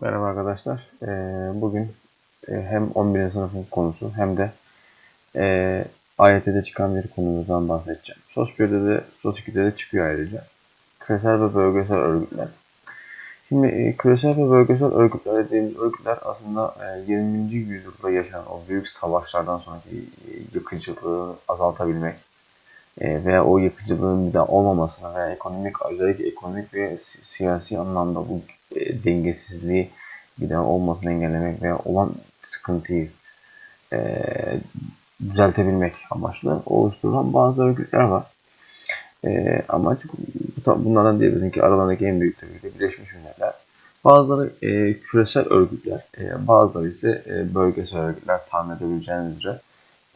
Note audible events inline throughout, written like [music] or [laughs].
Merhaba arkadaşlar. Ee, bugün e, hem 11. sınıfın konusu hem de e, AYT'de çıkan bir konumuzdan bahsedeceğim. Sos 1'de de Sos 2'de de çıkıyor ayrıca. Küresel ve bölgesel örgütler. Şimdi e, küresel ve bölgesel örgütler dediğimiz örgütler aslında e, 20. yüzyılda yaşanan o büyük savaşlardan sonraki yıkıcılığı azaltabilmek veya o yıkıcılığın bir daha olmamasına veya ekonomik özellikle ekonomik ve si- siyasi anlamda bu e, dengesizliği bir daha olmasını engellemek veya olan sıkıntıyı e, düzeltebilmek amaçlı oluşturulan bazı örgütler var. E, amaç bu- bunlardan diyebiliriz ki aralarındaki en büyük tabii ki Birleşmiş Milletler. Bazıları e, küresel örgütler, e, bazıları ise e, bölgesel örgütler tahmin edebileceğiniz üzere.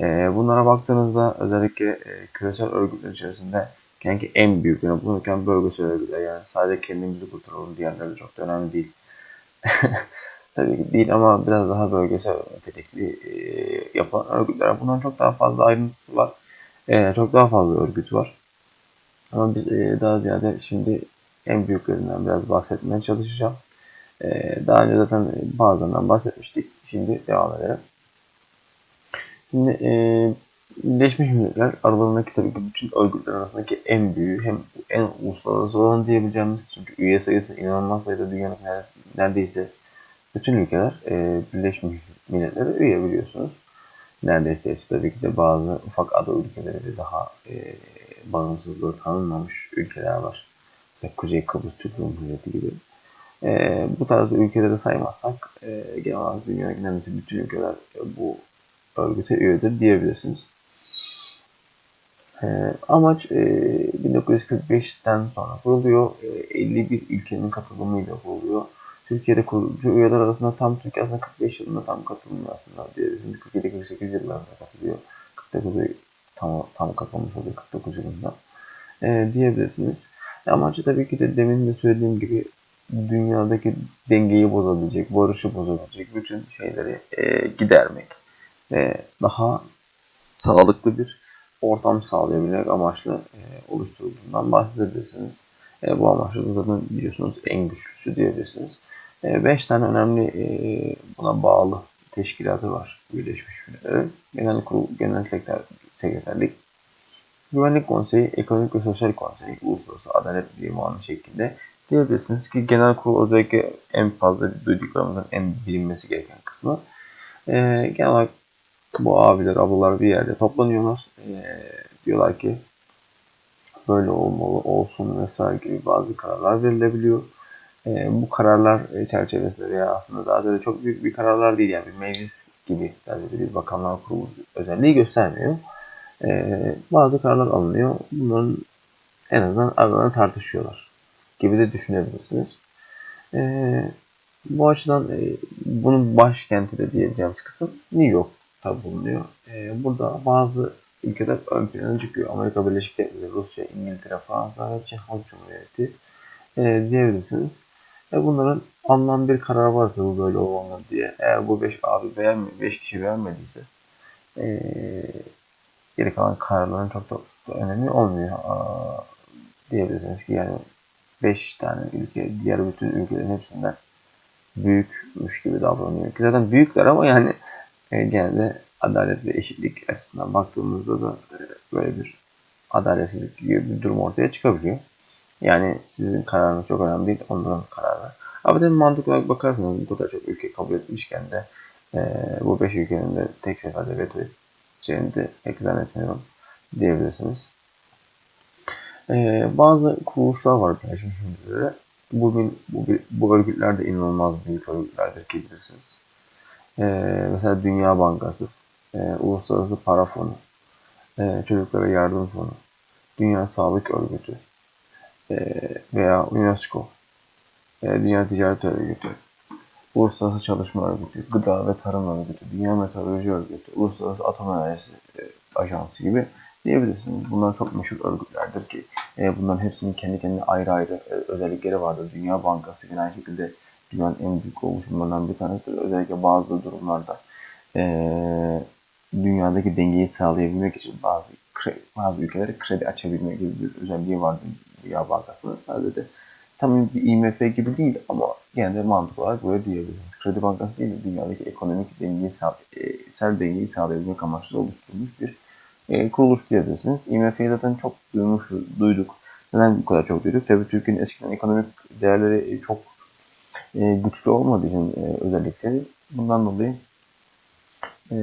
E, bunlara baktığınızda özellikle e, küresel örgütler içerisinde Kanki en büyük yani bulunurken bölgesel örgütler yani sadece kendimizi kurtaralım diğerleri çok da önemli değil. [laughs] Tabii ki değil ama biraz daha bölgesel nitelikli e, yapılan örgütler. Bundan çok daha fazla ayrıntısı var. E, çok daha fazla örgüt var. Ama biz e, daha ziyade şimdi en büyüklerinden biraz bahsetmeye çalışacağım. E, daha önce zaten bazılarından bahsetmiştik. Şimdi devam edelim. Şimdi e, Birleşmiş Milletler aralarındaki tabii ki bütün örgütler arasındaki en büyüğü hem en uluslararası olan diyebileceğimiz çünkü üye sayısı inanılmaz sayıda dünyanın neredeyse bütün ülkeler e, Birleşmiş Milletler'e üye biliyorsunuz. Neredeyse hepsi tabii ki de bazı ufak ada ülkeleri de daha e, bağımsızlığı tanınmamış ülkeler var. Mesela Kuzey Kıbrıs Türk Cumhuriyeti gibi. E, bu tarz ülkeleri saymazsak e, genel olarak dünyanın neredeyse bütün ülkeler e, bu örgüte üyedir diyebilirsiniz. E, amaç e, 1945'ten sonra kuruluyor. E, 51 ülkenin katılımıyla kuruluyor. Türkiye'de kurucu üyeler arasında tam Türkiye aslında 45 yılında tam katılmıyor aslında diyebilirsiniz. 47-48 yıllarında katılıyor. 49'u tam, tam katılmış oluyor 49 yılında e, diyebilirsiniz. Amacı tabii ki de demin de söylediğim gibi dünyadaki dengeyi bozabilecek, barışı bozabilecek bütün şeyleri e, gidermek ve daha sağlıklı bir ortam sağlayabilmek amaçlı e, oluşturulduğundan bahsedebilirsiniz. E, bu amaçlı da zaten biliyorsunuz en güçlüsü diyebilirsiniz. 5 tane önemli e, buna bağlı teşkilatı var Birleşmiş Milletler'in. Genel Kurul, Genel Sekreter, Sekreterlik, Güvenlik Konseyi, Ekonomik ve Sosyal Konseyi, Uluslararası Adalet Divanı şeklinde diyebilirsiniz ki genel kurul özellikle en fazla duyduklarımızdan en bilinmesi gereken kısmı. E, genel olarak bu abiler, ablalar bir yerde toplanıyorlar. E, diyorlar ki böyle olmalı, olsun vesaire gibi bazı kararlar verilebiliyor. E, bu kararlar çerçevesinde veya aslında daha da çok büyük bir kararlar değil yani bir meclis gibi yani bir bakanlar kurulu özelliği göstermiyor. E, bazı kararlar alınıyor. Bunların en azından aralarında tartışıyorlar gibi de düşünebilirsiniz. E, bu açıdan e, bunun başkenti de diyeceğimiz kısım New York'ta bulunuyor. E, burada bazı ülkeler ön plana çıkıyor. Amerika Birleşik Devletleri, Rusya, İngiltere, Fransa ve Çin Halk Cumhuriyeti e, diyebilirsiniz. E bunların alınan bir karar varsa bu böyle olmalı diye. Eğer bu 5 abi beğenmedi, 5 kişi beğenmediyse e, geri kalan kararların çok da önemi olmuyor. Aa, diyebilirsiniz ki yani 5 tane ülke diğer bütün ülkelerin hepsinden büyükmüş gibi davranıyor. Ki zaten büyükler ama yani e, genelde adalet ve eşitlik açısından baktığımızda da e, böyle bir adaletsizlik gibi bir durum ortaya çıkabiliyor. Yani sizin kararınız çok önemli değil, onların kararı. Ama tabii mantıklı olarak bakarsanız bu kadar çok ülke kabul etmişken de e, bu 5 ülkenin de tek seferde veto edeceğini de pek zannetmiyorum diyebilirsiniz. E, bazı kuruluşlar var Birleşmiş Milletler'e. Bu, bu, bu örgütler de inanılmaz büyük örgütlerdir ki bilirsiniz. E, mesela Dünya Bankası, e, Uluslararası Para Fonu, e, Çocuklara Yardım Fonu, Dünya Sağlık Örgütü, veya UNESCO, Dünya Ticaret Örgütü, Uluslararası Çalışma Örgütü, Gıda ve Tarım Örgütü, Dünya Meteoroloji Örgütü, Uluslararası Atom Enerjisi Ajansı gibi diyebilirsiniz. Bunlar çok meşhur örgütlerdir ki bunların hepsinin kendi kendine ayrı ayrı özellikleri vardır. Dünya Bankası yine aynı şekilde dünyanın en büyük oluşumlarından bir tanesidir. Özellikle bazı durumlarda dünyadaki dengeyi sağlayabilmek için bazı bazı ülkelere kredi açabilme gibi bir özelliği vardır Dünya Bankası'nın. Sadece de tam bir IMF gibi değil ama gene de mantık olarak böyle diyebiliriz. Kredi Bankası değil de dünyadaki ekonomik dengeyi, e, sel dengeyi sağlayabilmek amaçlı oluşturulmuş bir e, kuruluş diyebilirsiniz. IMF'yi zaten çok duymuş, duyduk. Neden bu kadar çok duyduk? Tabii Türkiye'nin eskiden ekonomik değerleri çok e, güçlü olmadığı için e, özellikle bundan dolayı e,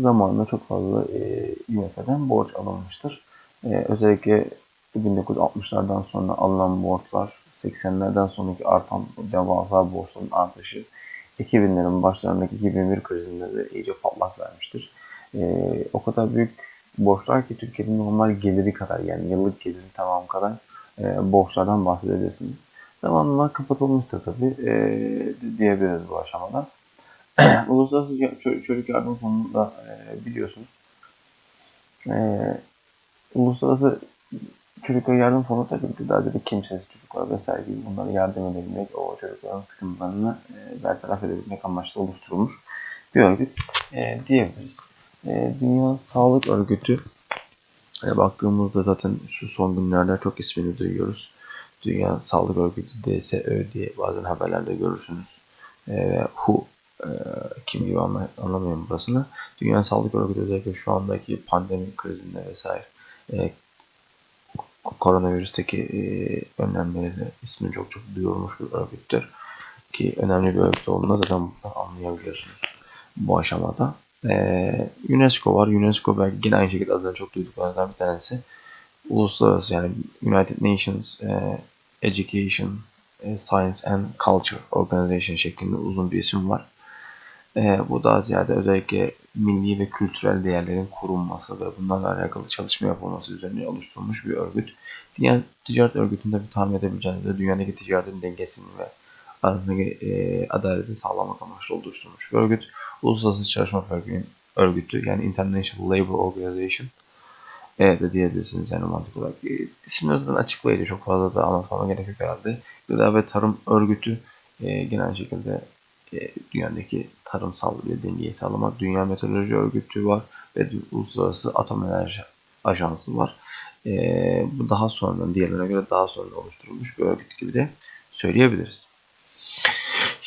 zamanında çok fazla e, IMF'den borç alınmıştır. E, özellikle 1960'lardan sonra alınan borçlar, 80'lerden sonraki artan devasa borçların artışı, 2000'lerin başlarındaki 2001 krizinde de iyice patlak vermiştir. E, o kadar büyük borçlar ki Türkiye'nin normal geliri kadar yani yıllık geliri tamam kadar e, borçlardan bahsedebilirsiniz. Zamanla kapatılmıştır tabii e, diyebiliriz bu aşamada. [clears throat] Uluslararası Çocuk Yardım Fonu'nda e, biliyorsunuz. E, Uluslararası Çocuklar Yardım Fonu tabii ki daha ziyade kimsesiz çocuklar vesaire gibi bunlara yardım edebilmek, o çocukların sıkıntılarını e, bertaraf edebilmek amaçlı oluşturulmuş bir örgüt e, diyebiliriz. E, Dünya Sağlık Örgütü e, baktığımızda zaten şu son günlerde çok ismini duyuyoruz. Dünya Sağlık Örgütü DSÖ diye bazen haberlerde görürsünüz. E, WHO e, kim gibi anla, anlamıyorum burasını. Dünya Sağlık Örgütü özellikle şu andaki pandemi krizinde vesaire e, koronavirüsteki e, önlemleriyle ismini çok çok duyurmuş bir örgüttür. Ki önemli bir örgüt olduğunu zaten buradan anlayabiliyorsunuz bu aşamada. E, UNESCO var. UNESCO belki yine aynı şekilde adını çok duyduklarından bir tanesi. Uluslararası yani United Nations e, Education, e, Science and Culture Organization şeklinde uzun bir isim var. E, bu daha ziyade özellikle milli ve kültürel değerlerin korunması ve bunlarla alakalı çalışma yapılması üzerine oluşturulmuş bir örgüt. Dünya Ticaret Örgütü'nde bir tahmin edebileceğiniz dünyadaki ticaretin dengesini ve arasındaki e, adaleti sağlamak amaçlı oluşturulmuş bir örgüt. Uluslararası Çalışma Örgütü yani International Labour Organization Evet de diyebilirsiniz yani mantık olarak. E, isimleri zaten açıklayıcı çok fazla da anlatmama gerek yok herhalde. Gıda ve Tarım Örgütü e, genel şekilde e, dünyadaki tarımsal bir dengeyi sağlamak. Dünya Meteoroloji Örgütü var ve Uluslararası Atom Enerji Ajansı var. E, bu daha sonra diğerlerine göre daha sonra oluşturulmuş bir örgüt gibi de söyleyebiliriz.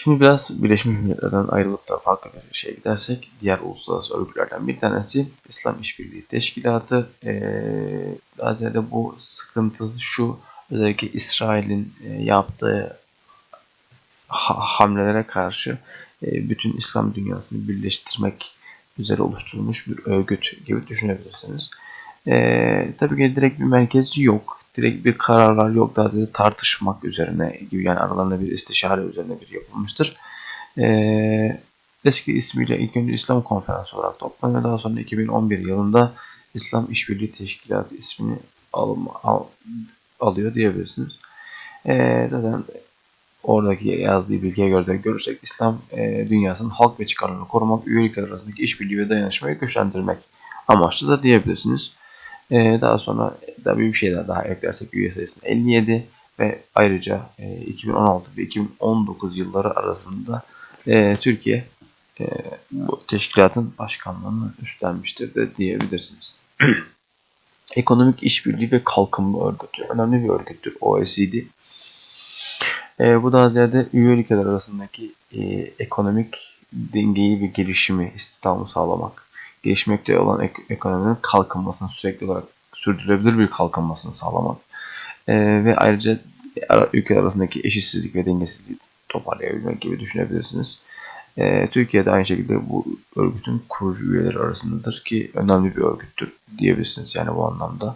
Şimdi biraz Birleşmiş Milletler'den ayrılıp da farklı bir şeye gidersek diğer uluslararası örgütlerden bir tanesi İslam İşbirliği Teşkilatı. Ee, ziyade bu sıkıntı şu özellikle İsrail'in e, yaptığı ha hamlelere karşı e, bütün İslam dünyasını birleştirmek üzere oluşturulmuş bir örgüt gibi düşünebilirsiniz. E, tabii ki direkt bir merkezi yok. Direkt bir kararlar yok. Daha ziyade tartışmak üzerine gibi yani aralarında bir istişare üzerine bir yapılmıştır. E, eski ismiyle ilk önce İslam Konferansı olarak toplanıyor. Daha sonra 2011 yılında İslam İşbirliği Teşkilatı ismini alım, al, alıyor diyebilirsiniz. E, zaten oradaki yazdığı bilgiye göre de görürsek İslam e, dünyasının halk ve çıkarlarını korumak, üyelikler arasındaki işbirliği ve dayanışmayı güçlendirmek amaçlı da diyebilirsiniz. E, daha sonra da bir şeyler daha eklersek üye sayısını 57 ve ayrıca e, 2016 ve 2019 yılları arasında e, Türkiye e, bu teşkilatın başkanlığını üstlenmiştir de diyebilirsiniz. [clears throat] Ekonomik İşbirliği ve Kalkınma Örgütü önemli bir örgüttür OECD. E, bu daha ziyade üye ülkeler arasındaki e, ekonomik dengeyi ve gelişimi, istihdamı sağlamak, gelişmekte olan ek ekonominin kalkınmasını sürekli olarak sürdürülebilir bir kalkınmasını sağlamak e, ve ayrıca ülkeler arasındaki eşitsizlik ve dengesizliği toparlayabilmek gibi düşünebilirsiniz. E, Türkiye'de aynı şekilde bu örgütün kurucu üyeleri arasındadır ki önemli bir örgüttür diyebilirsiniz yani bu anlamda.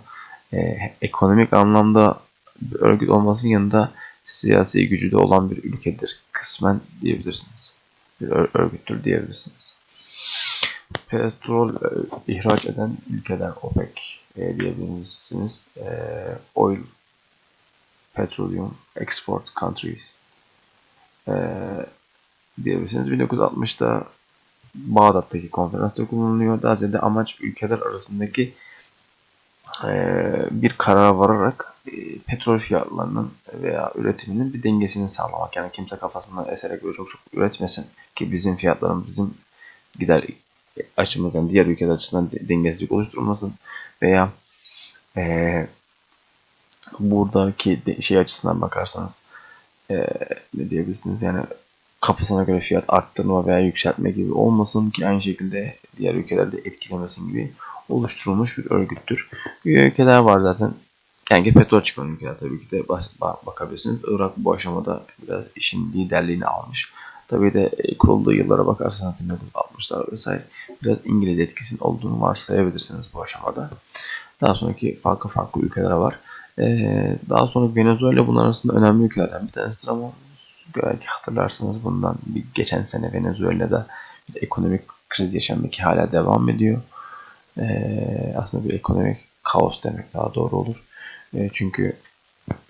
E, ekonomik anlamda bir örgüt olmasının yanında siyasi gücü de olan bir ülkedir. Kısmen diyebilirsiniz. Bir örgüttür diyebilirsiniz. Petrol e, ihraç eden ülkeler OPEC e, diyebilirsiniz. E, oil Petroleum Export Countries e, diyebilirsiniz. 1960'da Bağdat'taki konferansta kullanılıyor. Daha ziyade amaç ülkeler arasındaki e, bir karara vararak e, petrol fiyatlarının veya üretiminin bir dengesini sağlamak. Yani kimse kafasına eserek böyle çok çok üretmesin ki bizim fiyatlarımız bizim gider açımızdan diğer ülkeler açısından dengesizlik oluşturulmasın veya e, buradaki şey açısından bakarsanız e, ne diyebilirsiniz yani kafasına göre fiyat arttırma veya yükseltme gibi olmasın ki aynı şekilde diğer ülkelerde etkilemesin gibi oluşturulmuş bir örgüttür. Üye ülkeler var zaten. Yani petrol çıkan ülkeler tabii ki de bakabilirsiniz. Irak bu aşamada biraz işin liderliğini almış. Tabii de e, kurulduğu yıllara bakarsanız 1960'lar vesaire biraz İngiliz etkisinin olduğunu varsayabilirsiniz bu aşamada. Daha sonraki farklı farklı ülkeler var. Ee, daha sonra Venezuela bunun arasında önemli ülkelerden bir tanesidir ama belki hatırlarsanız bundan bir geçen sene Venezuela'da bir ekonomik kriz yaşandı ki hala devam ediyor. Ee, aslında bir ekonomik kaos demek daha doğru olur. Ee, çünkü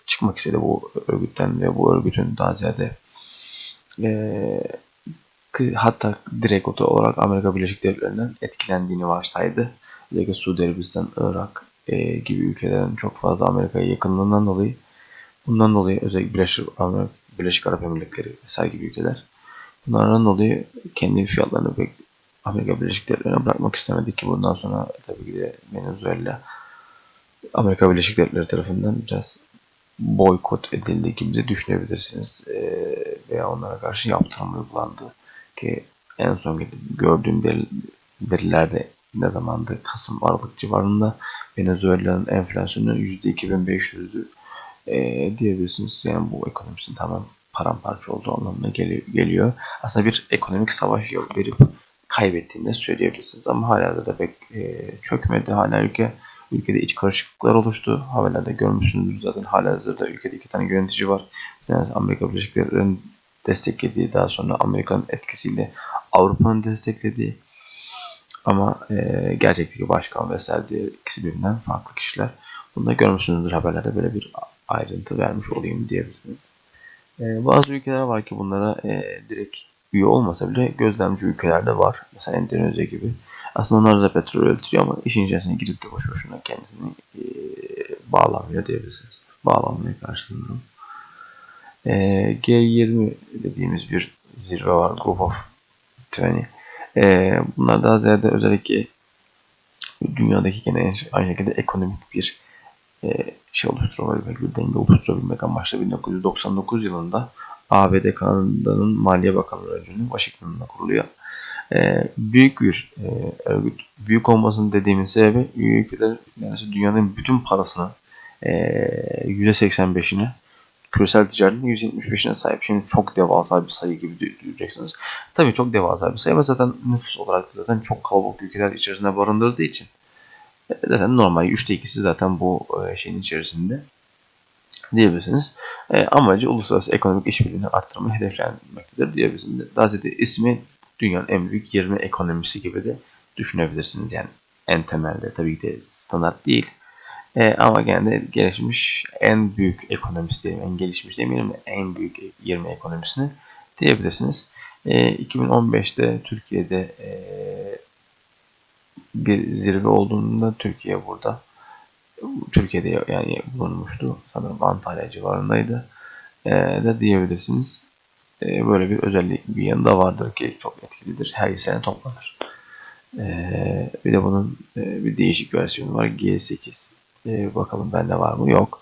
çıkmak istedi bu örgütten ve bu örgütün daha ziyade e, hatta direkt olarak Amerika Birleşik Devletleri'nden etkilendiğini varsaydı. Özellikle Suudi Arabistan, Irak e, gibi ülkelerin çok fazla Amerika'ya yakınlığından dolayı bundan dolayı özellikle Birleşik, Birleşik Arap Emirlikleri vesaire gibi ülkeler bunlardan dolayı kendi fiyatlarını pek Amerika Birleşik Devletleri'ne bırakmak istemedi ki bundan sonra tabii ki de Venezuela Amerika Birleşik Devletleri tarafından biraz boykot edildi gibi de düşünebilirsiniz. E, veya onlara karşı yaptırım uygulandı. Ki en son gördüğüm verilerde ne zamandı? Kasım Aralık civarında Venezuela'nın enflasyonu %2500'dü e, diyebilirsiniz. Yani bu ekonomisinin tamam paramparça olduğu anlamına geliyor. Aslında bir ekonomik savaş yol verip kaybettiğini söyleyebilirsiniz. Ama hala da pek e, çökmedi. Hala ülke ülkede iç karışıklıklar oluştu. Haberlerde görmüşsünüzdür zaten hala hazırda ülkede iki tane yönetici var. Bir tanesi Amerika Birleşik Devletleri'nin desteklediği daha sonra Amerika'nın etkisiyle Avrupa'nın desteklediği ama e, gerçekteki başkan vesaire diye ikisi birbirinden farklı kişiler. Bunu da görmüşsünüzdür haberlerde böyle bir ayrıntı vermiş olayım diyebilirsiniz. E, bazı ülkeler var ki bunlara e, direkt üye olmasa bile gözlemci ülkelerde var. Mesela Endonezya gibi. Aslında onlar da petrol üretiyor ama işin içerisine girip de boş boşuna kendisini e, bağlamıyor diyebilirsiniz. Bağlanmaya karşısında. E, G20 dediğimiz bir zirve var. Group of 20. E, bunlar daha ziyade özellikle dünyadaki gene aynı şekilde ekonomik bir e, şey oluşturabilmek, bir denge oluşturabilmek amaçlı 1999 yılında ABD Kanada'nın Maliye Bakanlığı öncülüğünde Washington'da kuruluyor. E, büyük bir e, örgüt. Büyük olmasının dediğimin sebebi ülkeler yani dünyanın bütün parasını e, %85'ini küresel ticaretin 175'ine sahip. Şimdi çok devasa bir sayı gibi diyeceksiniz. Tabii çok devasa bir sayı ama zaten nüfus olarak zaten çok kalabalık ülkeler içerisinde barındırdığı için e, zaten normal 3'te 2'si zaten bu e, şeyin içerisinde diyebilirsiniz. E, amacı uluslararası ekonomik işbirliğini arttırmayı hedeflenmektedir diyebilirsiniz. Daha ziyade ismi dünyanın en büyük 20 ekonomisi gibi de düşünebilirsiniz. Yani en temelde tabii ki de standart değil. E, ama gene de gelişmiş en büyük ekonomisi diyelim, en gelişmiş demeyelim de en büyük 20 ekonomisini diyebilirsiniz. E, 2015'te Türkiye'de e, bir zirve olduğunda Türkiye burada Türkiye'de yani bulunmuştu. Sanırım Antalya civarındaydı. E, de diyebilirsiniz. E, böyle bir özellik bir yanında vardır ki çok etkilidir. Her sene toplanır. E, bir de bunun e, bir değişik versiyonu var. G8 e, bakalım bende var mı? Yok.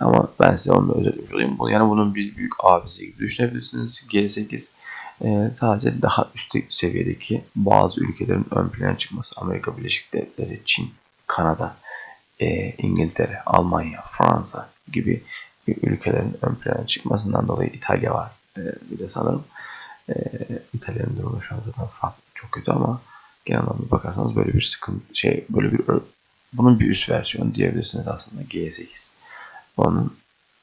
Ama ben size onu da özetlemiş olayım. Yani bunun bir büyük abisi gibi düşünebilirsiniz. G8 e, sadece daha üst seviyedeki bazı ülkelerin ön plana çıkması. Amerika Birleşik Devletleri, Çin, Kanada, e, İngiltere, Almanya, Fransa gibi ülkelerin ön plana çıkmasından dolayı İtalya var. E, bir de sanırım e, İtalya'nın durumu şu an zaten farklı, çok kötü ama genel anlamda bakarsanız böyle bir sıkıntı şey böyle bir bunun bir üst versiyonu diyebilirsiniz aslında G8. Onun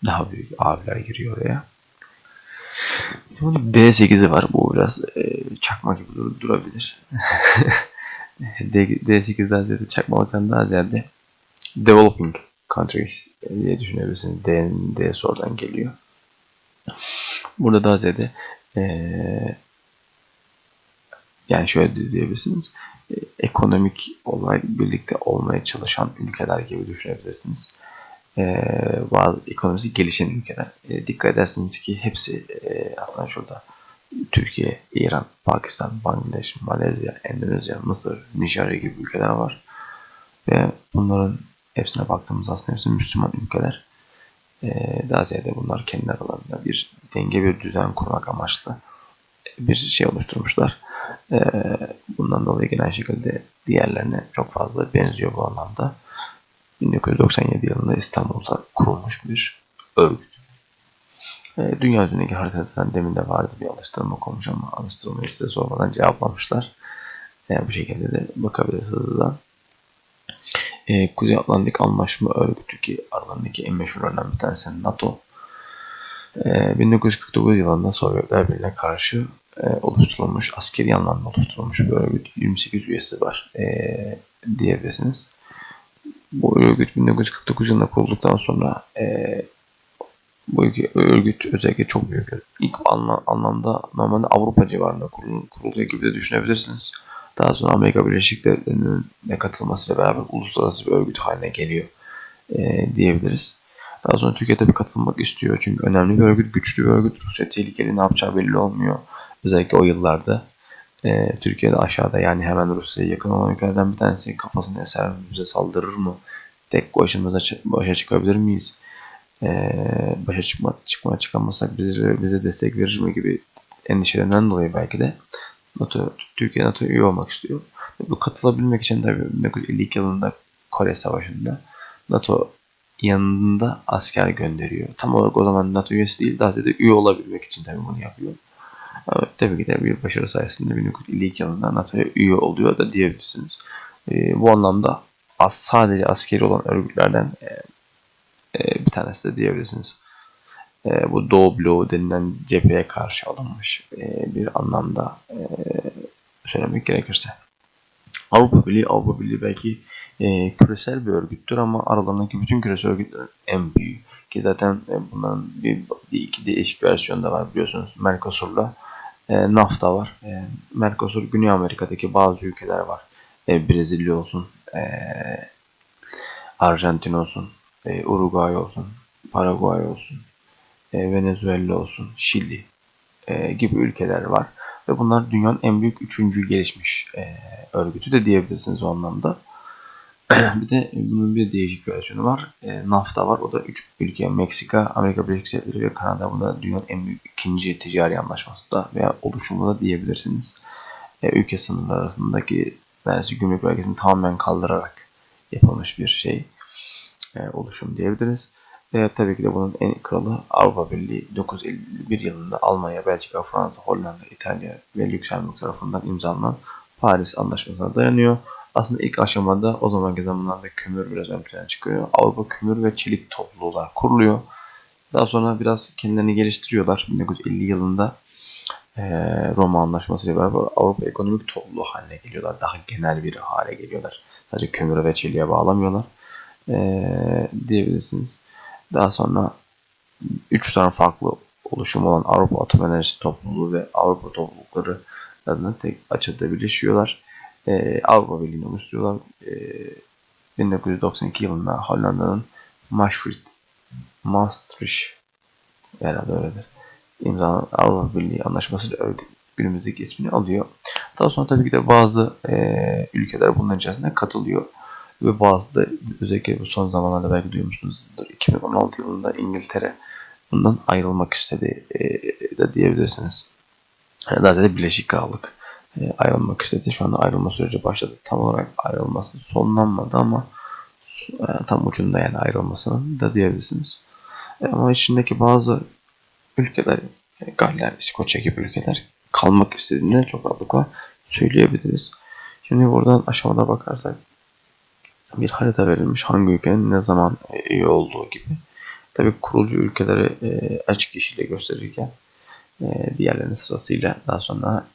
daha büyük abiler giriyor oraya. Bunun D8'i var. Bu biraz e, çakma gibi dur durabilir. [laughs] D8'den ziyade çakmalıktan daha ziyade developing countries diye düşünebilirsiniz. D, D sonradan geliyor. Burada daha ziyade e, yani şöyle diyebilirsiniz. E, ekonomik olarak birlikte olmaya çalışan ülkeler gibi düşünebilirsiniz. E, bazı ekonomisi gelişen ülkeler. E, dikkat edersiniz ki hepsi e, aslında şurada Türkiye, İran, Pakistan, Bangladeş, Malezya, Endonezya, Mısır, Nijerya gibi ülkeler var. Ve bunların hepsine baktığımız aslında hepsi Müslüman ülkeler. Ee, daha ziyade bunlar kendi aralarında bir denge bir düzen kurmak amaçlı bir şey oluşturmuşlar. Ee, bundan dolayı genel şekilde diğerlerine çok fazla benziyor bu anlamda. 1997 yılında İstanbul'da kurulmuş bir örgüt. Ee, dünya üzerindeki haritadan demin de vardı bir alıştırma konuş ama alıştırmayı size sormadan cevaplamışlar. Ee, bu şekilde de bakabilirsiniz hızlıdan. Ee, Kuzey Atlantik Anlaşma Örgütü ki aralarındaki en meşhurlarından bir tanesi NATO. Ee, 1949 yılında Sovyetler Birliği'ne karşı e, oluşturulmuş, askeri anlamda oluşturulmuş bir örgüt. 28 üyesi var e, diyebilirsiniz. Bu örgüt 1949 yılında kurulduktan sonra e, bu ülke, örgüt özellikle çok büyük. İlk anla, anlamda normalde Avrupa civarında kurul, kuruluyor gibi de düşünebilirsiniz. Daha sonra Amerika Birleşik Devletleri'nin de katılmasıyla beraber uluslararası bir örgüt haline geliyor e, diyebiliriz. Daha sonra Türkiye tabii katılmak istiyor çünkü önemli bir örgüt, güçlü bir örgüt. Rusya tehlikeli ne yapacağı belli olmuyor. Özellikle o yıllarda e, Türkiye'de aşağıda yani hemen Rusya'ya yakın olan ülkelerden bir tanesi kafasını eser bize saldırır mı? Tek başımıza başa çıkabilir miyiz? E, başa çıkma, çıkma çıkamazsak bize, bize destek verir mi gibi endişelerinden dolayı belki de NATO, Türkiye NATO üye olmak istiyor. Bu katılabilmek için tabii 1952 yılında Kore Savaşı'nda NATO yanında asker gönderiyor. Tam olarak o zaman NATO üyesi değil, daha ziyade üye olabilmek için tabii bunu yapıyor. Evet, tabii ki de bir başarı sayesinde 1952 yılında NATO'ya üye oluyor da diyebilirsiniz. E, bu anlamda az sadece askeri olan örgütlerden e, e, bir tanesi de diyebilirsiniz. E, bu Doğu bloğu denilen cepheye karşı alınmış e, bir anlamda e, söylemek gerekirse. Avrupa Birliği, Avrupa Birliği belki e, küresel bir örgüttür ama aralarındaki bütün küresel örgütlerin en büyüğü. Ki zaten e, bunların bir, bir iki değişik versiyonu da var biliyorsunuz. Mercosur'la e, NAFTA var. E, Mercosur Güney Amerika'daki bazı ülkeler var. E, Brezilya olsun, e, Arjantin olsun, e, Uruguay olsun, Paraguay olsun, e, Venezuela olsun, Şili e, gibi ülkeler var. Ve bunlar dünyanın en büyük üçüncü gelişmiş e, örgütü de diyebilirsiniz o anlamda. [clears throat] bir de bunun bir değişik versiyonu var. E, NAFTA var. O da 3 ülke. Meksika, Amerika Birleşik Devletleri ve Kanada. Bu da dünyanın en büyük ikinci ticari anlaşması da veya oluşumu da diyebilirsiniz. E, ülke sınırları arasındaki neredeyse gümrük vergisini tamamen kaldırarak yapılmış bir şey. E, oluşum diyebiliriz. E, tabii ki de bunun en kralı Avrupa Birliği 1951 yılında Almanya, Belçika, Fransa, Hollanda, İtalya ve Lüksemburg tarafından imzalanan Paris Anlaşması'na dayanıyor. Aslında ilk aşamada o zamanki zamanlarda kömür biraz ön plana çıkıyor. Avrupa Kömür ve Çelik Topluluğu'lar kuruluyor. Daha sonra biraz kendilerini geliştiriyorlar. 1950 yılında e, Roma Anlaşması ile beraber Avrupa Ekonomik Topluluğu haline geliyorlar. Daha genel bir hale geliyorlar. Sadece kömüre ve çeliğe bağlamıyorlar. E, diyebilirsiniz. Daha sonra 3 tane farklı oluşum olan Avrupa Atom Enerjisi Topluluğu ve Avrupa Toplulukları adına tek açıda birleşiyorlar e, Avrupa Birliği'ni oluşturuyorlar. E, 1992 yılında Hollanda'nın Maastricht, Maastricht herhalde öyledir. İmzalanan Avrupa Birliği anlaşmasıyla örgüt günümüzdeki ismini alıyor. Daha sonra tabii ki de bazı e, ülkeler bunların içerisinde katılıyor. Ve bazı özellikle bu son zamanlarda belki duymuşsunuzdur. 2016 yılında İngiltere bundan ayrılmak istedi e, de diyebilirsiniz. Yani daha da Birleşik Krallık e, ayrılmak istedi. Şu anda ayrılma süreci başladı. Tam olarak ayrılması sonlanmadı ama e, tam ucunda yani ayrılmasının da diyebilirsiniz. E, ama içindeki bazı ülkeler, Galler, İskoçya gibi ülkeler kalmak istediğini çok rahatlıkla söyleyebiliriz. Şimdi buradan aşamada bakarsak bir harita verilmiş hangi ülkenin ne zaman üye olduğu gibi. Tabi kurucu ülkeleri açık yeşille gösterirken diğerlerinin sırasıyla daha sonra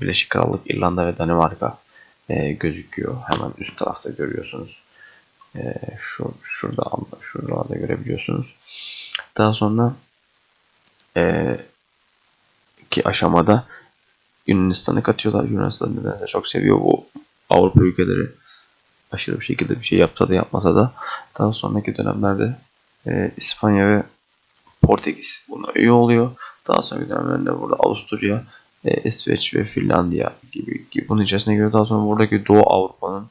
Birleşik Krallık, İrlanda ve Danimarka e, gözüküyor. Hemen üst tarafta görüyorsunuz. E, şu şurada şurada da görebiliyorsunuz. Daha sonra e, iki aşamada Yunanistan'ı katıyorlar. Yunanistan nedense çok seviyor bu Avrupa ülkeleri. Aşırı bir şekilde bir şey yapsa da yapmasa da daha sonraki dönemlerde e, İspanya ve Portekiz buna üye oluyor. Daha sonraki dönemlerinde burada Avusturya, e, İsveç ve Finlandiya gibi, gibi bunun içerisine giriyor. Daha sonra buradaki Doğu Avrupa'nın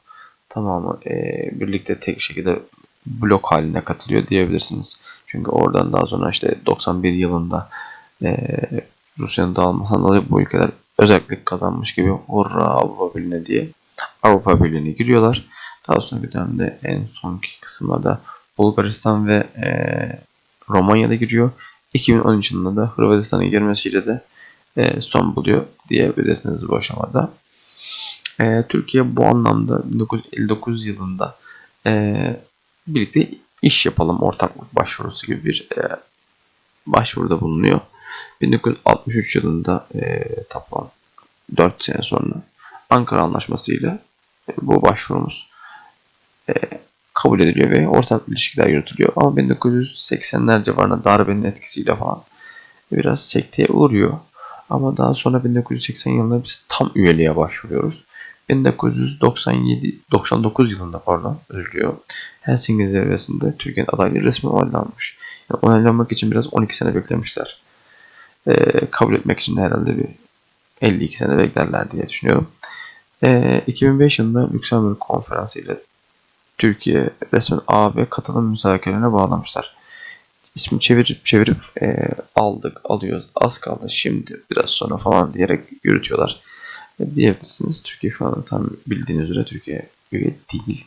tamamı e, birlikte tek şekilde blok haline katılıyor diyebilirsiniz. Çünkü oradan daha sonra işte 91 yılında eee, Rusya'nın dağılmasından dolayı bu ülkeler özellik kazanmış gibi hurra Avrupa Birliği'ne diye Avrupa Birliği'ne giriyorlar. Daha sonraki dönemde en sonki kısımlarda Bulgaristan ve eee Romanya'da giriyor. 2013 yılında da Hırvatistan'ın girmesiyle de eee, son buluyor diyebilirsiniz bu aşamada. Eee, Türkiye bu anlamda 1959 yılında eee, birlikte iş yapalım ortaklık başvurusu gibi bir eee, başvuruda bulunuyor. 1963 yılında eee toplam 4 sene sonra Ankara Anlaşması ile e, bu başvurumuz e, kabul ediliyor ve ortak ilişkiler yürütülüyor. Ama 1980'ler civarında darbenin etkisiyle falan biraz sekteye uğruyor. Ama daha sonra 1980 yılında biz tam üyeliğe başvuruyoruz. 1997 99 yılında pardon özür. Helsinki zirvesinde Türkiye'nin adaylığı resmen onaylanmış. Yani onaylanmak için biraz 12 sene beklemişler. Ee, kabul etmek için de herhalde bir 52 sene beklerler diye düşünüyorum. Ee, 2005 yılında Lüksemburg Konferansı ile Türkiye resmen AB katılım müzakerelerine bağlamışlar. İsmi çevirip çevirip e, aldık, alıyoruz, az kaldı, şimdi biraz sonra falan diyerek yürütüyorlar. E, diyebilirsiniz. Türkiye şu anda tam bildiğiniz üzere Türkiye üye değil.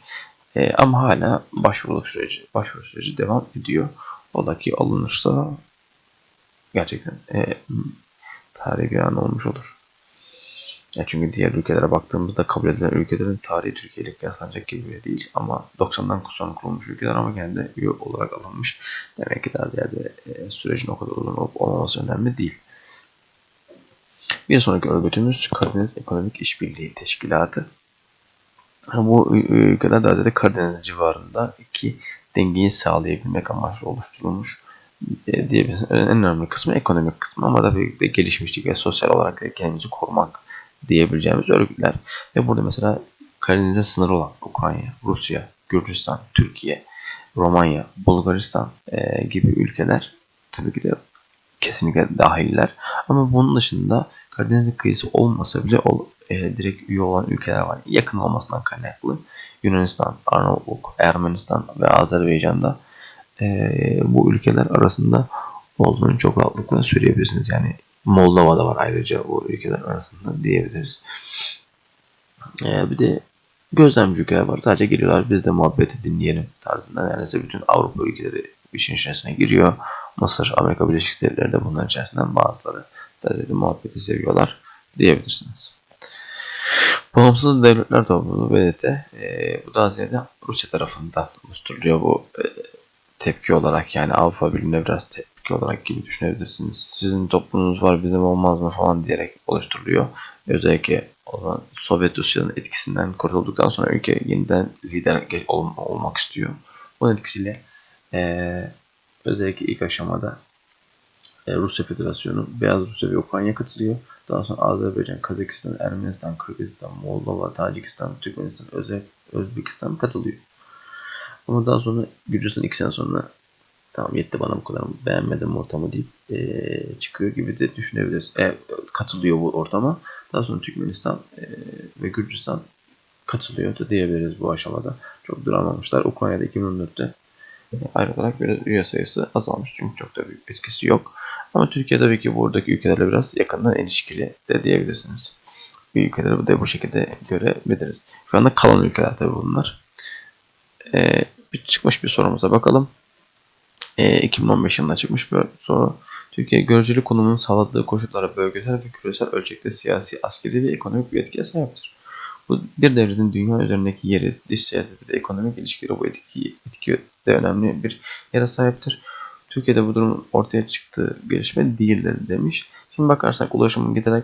E, ama hala başvuru süreci, başvuru süreci devam ediyor. Ola ki alınırsa gerçekten e, tarihi bir an olmuş olur. Ya çünkü diğer ülkelere baktığımızda kabul edilen ülkelerin tarihi Türkiye ile kıyaslanacak gibi değil. Ama 90'dan sonra kurulmuş ülkeler ama gene de üye olarak alınmış. Demek ki daha ziyade e, sürecin o kadar uzun olup olmaması önemli değil. Bir sonraki örgütümüz Karadeniz Ekonomik İşbirliği Teşkilatı. Bu ülkeler daha ziyade Karadeniz civarında iki dengeyi sağlayabilmek amaçlı oluşturulmuş e, diyebiliriz. En önemli kısmı ekonomik kısmı ama tabii de gelişmişlik ve sosyal olarak da kendimizi korumak diyebileceğimiz örgütler. Ve burada mesela Karadeniz'e sınırı olan Ukrayna, Rusya, Gürcistan, Türkiye, Romanya, Bulgaristan e, gibi ülkeler tabii ki de kesinlikle dahiller. Ama bunun dışında Karadeniz kıyısı olmasa bile ol, e, direkt üye olan ülkeler var. Yakın olmasından kaynaklı Yunanistan, Arnavutluk, Ermenistan ve Azerbaycan'da e, bu ülkeler arasında olduğunu çok rahatlıkla söyleyebilirsiniz. Yani Moldova'da var ayrıca bu ülkeler arasında diyebiliriz. Ee, bir de gözlemci ülkeler var. Sadece geliyorlar biz de muhabbeti dinleyelim tarzında. Neredeyse bütün Avrupa ülkeleri işin içerisine giriyor. Mısır, Amerika Birleşik Devletleri de bunların içerisinden bazıları da dedi muhabbeti seviyorlar diyebilirsiniz. Bağımsız Devletler Topluluğu BDT e, bu da ziyade Rusya tarafından oluşturuluyor bu e, tepki olarak yani Avrupa Birliği'ne biraz tepki olarak gibi düşünebilirsiniz. Sizin toplumunuz var bizim olmaz mı falan diyerek oluşturuluyor. Özellikle o zaman Sovyet Rusya'nın etkisinden kurtulduktan sonra ülke yeniden lider ol, olmak istiyor. Bunun etkisiyle e, özellikle ilk aşamada e, Rusya Federasyonu, Beyaz Rusya ve Ukrayna katılıyor. Daha sonra Azerbaycan, Kazakistan, Ermenistan, Kırgızistan, Moldova, Tacikistan, Türkmenistan, Özbekistan katılıyor. Ama daha sonra Gürcistan iki sene sonra tamam yetti bana bu kadar beğenmedim ortamı deyip e, çıkıyor gibi de düşünebiliriz. E, katılıyor bu ortama. Daha sonra Türkmenistan e, ve Gürcistan katılıyor da diyebiliriz bu aşamada. Çok duramamışlar. Ukrayna'da 2014'te e, ayrılarak biraz üye sayısı azalmış çünkü çok da büyük etkisi yok. Ama Türkiye tabii ki buradaki ülkelerle biraz yakından ilişkili de diyebilirsiniz. Bir ülkeleri de bu şekilde görebiliriz. Şu anda kalan ülkeler tabii bunlar. Ee, bir çıkmış bir sorumuza bakalım. Ee, 2015 yılında çıkmış bir soru. Türkiye göreceli konumunun sağladığı koşullara bölgesel ve küresel ölçekte siyasi, askeri ve ekonomik bir etkiye sahiptir. Bu bir devletin dünya üzerindeki yeri, dış siyaseti ve ekonomik ilişkileri bu etki, etki de önemli bir yere sahiptir. Türkiye'de bu durumun ortaya çıktığı gelişme değildir demiş. Şimdi bakarsak ulaşımın giderek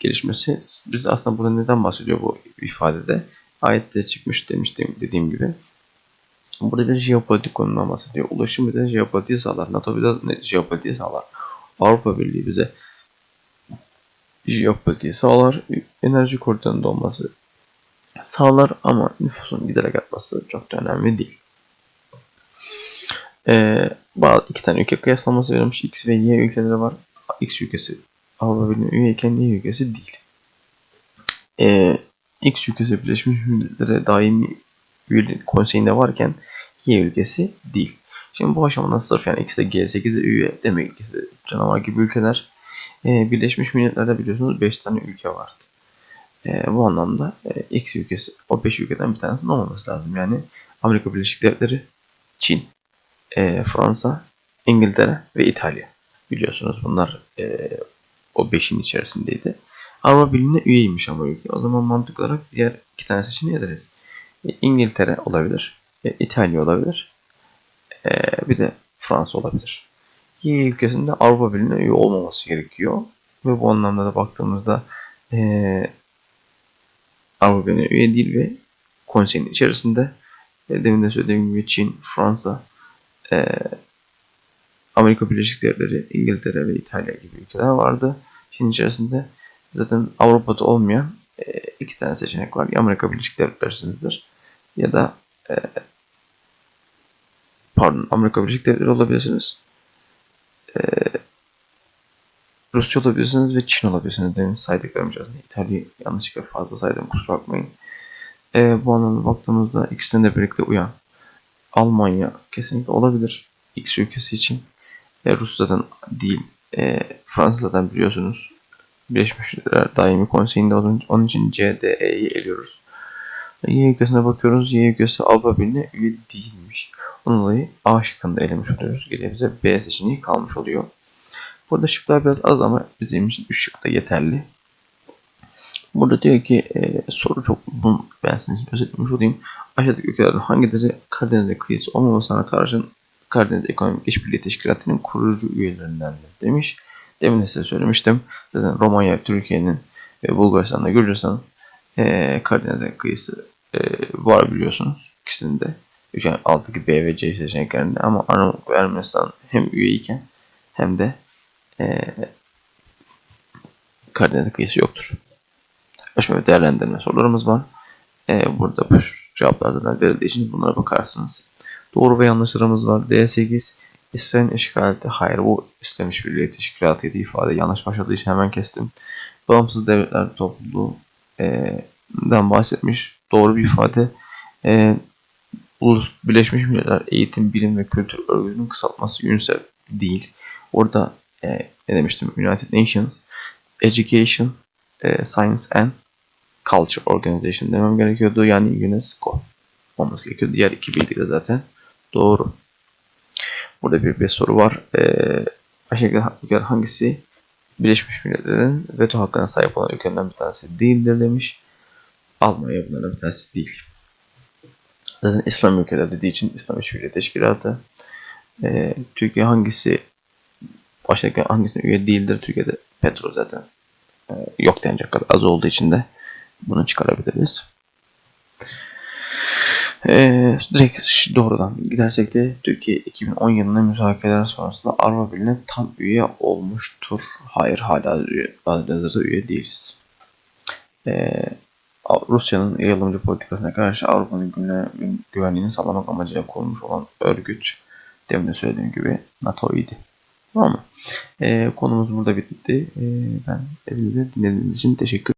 gelişmesi biz aslında burada neden bahsediyor bu ifadede? Ayette çıkmış demiştim dediğim gibi. Burada bir jeopolitik konudan bahsediyor. Ulaşım bize jeopolitiği sağlar. NATO bize jeopolitiği sağlar. Avrupa Birliği bize jeopolitiği sağlar. Enerji koridorunda olması sağlar ama nüfusun giderek artması çok da önemli değil. Ee, bazı iki tane ülke kıyaslaması verilmiş. X ve Y ülkeleri var. X ülkesi Avrupa Birliği üyeyken Y ülkesi değil. Ee, X ülkesi Birleşmiş Milletler'e daimi üyelik konseyinde varken Y ülkesi değil. Şimdi bu aşamada sırf yani ikisi de G8'e üye demek ikisi canavar gibi ülkeler. Ee, Birleşmiş Milletler'de biliyorsunuz 5 tane ülke vardı. Ee, bu anlamda e, X ülkesi o 5 ülkeden bir tanesinin olmaması lazım. Yani Amerika Birleşik Devletleri, Çin, e, Fransa, İngiltere ve İtalya. Biliyorsunuz bunlar e, o 5'in içerisindeydi. Avrupa Birliği'ne üyeymiş ama ülke. O zaman mantık olarak diğer iki tane seçeneği ederiz. İngiltere olabilir, e, İtalya olabilir, e, bir de Fransa olabilir. Y ülkesinde Avrupa Birliği'ne üye olmaması gerekiyor. Ve bu anlamda da baktığımızda e, Avrupa Birliği'ne üye değil ve konseyin içerisinde e, demin de söylediğim gibi Çin, Fransa, Amerika Birleşik Devletleri, İngiltere ve İtalya gibi ülkeler vardı. Çin içerisinde zaten Avrupa'da olmayan iki tane seçenek var. Ya Amerika Birleşik Devletleri'sinizdir ya da pardon Amerika Birleşik Devletleri olabilirsiniz. E, Rusya olabilirsiniz ve Çin olabilirsiniz. Demin saydıklarım içerisinde İtalya'yı yanlışlıkla fazla saydım kusura bakmayın. E, bu anlamda baktığımızda ikisini de birlikte uyan Almanya kesinlikle olabilir. X ülkesi için. E, Rus zaten değil. E, Fransa zaten biliyorsunuz. Birleşmiş Milletler Daimi Konseyi'nde onun için CDE'yi eliyoruz. Y ülkesine bakıyoruz. Y Avrupa Birliği'ne üye değilmiş. Onun dolayı A şıkkında elemiş oluyoruz. Geriye bize B seçeneği kalmış oluyor. Burada şıklar biraz az ama bizim için 3 şık da yeterli. Burada diyor ki e, soru çok uzun. Ben sizin için özetlemiş olayım. Aşağıdaki ülkelerden hangileri Karadeniz'e kıyısı olmamasına karşın Karadeniz Ekonomik İşbirliği Teşkilatı'nın kurucu üyelerindendir demiş. Demin de size söylemiştim. Zaten Romanya, Türkiye'nin ve Bulgaristan'da Gürcistan e, Karadeniz'e kıyısı e, var biliyorsunuz. İkisinin de. Yani alttaki B ve C seçeneklerinde ama Arnavutlu ve Ermenistan hem üyeyken hem de e, Karadeniz kıyısı yoktur. Ölçme ve değerlendirme sorularımız var. E, burada bu cevaplar zaten verildiği için bunlara bakarsınız. Doğru ve yanlışlarımız var. D8 İsrail'in işgaleti. Hayır bu İslam İşbirliği Teşkilatıydı ifade. Yanlış başladığı için hemen kestim. Bağımsız Devletler Topluluğu e, den bahsetmiş. Doğru bir ifade. E, Ulus Birleşmiş Milletler Eğitim, Bilim ve Kültür Örgütü'nün kısaltması UNICEF değil. Orada e, ne demiştim? United Nations Education, e, Science and Culture Organization demem gerekiyordu. Yani UNESCO olması gerekiyor. Diğer iki bilgi de zaten doğru. Burada bir, bir soru var. Ee, aşağıdakiler hangisi Birleşmiş Milletler'in veto hakkına sahip olan ülkelerden bir tanesi değildir demiş. Almanya bunlardan bir tanesi değil. Zaten İslam ülkeler dediği için İslam İşbirliği Teşkilatı. Ee, Türkiye hangisi aşağıdaki hangisine üye değildir? Türkiye'de petrol zaten e, yok denecek kadar az olduğu için de bunu çıkarabiliriz. Ee, direkt doğrudan gidersek de Türkiye 2010 yılında müzakereler sonrasında Avrupa Birliği'ne tam üye olmuştur. Hayır hala üye, hazırda üye değiliz. Ee, Rusya'nın yayılımcı politikasına karşı Avrupa'nın güvenliğini sağlamak amacıyla kurulmuş olan örgüt demin de söylediğim gibi NATO idi. Tamam mı? Ee, konumuz burada bitti. Ee, ben dinlediğiniz için teşekkür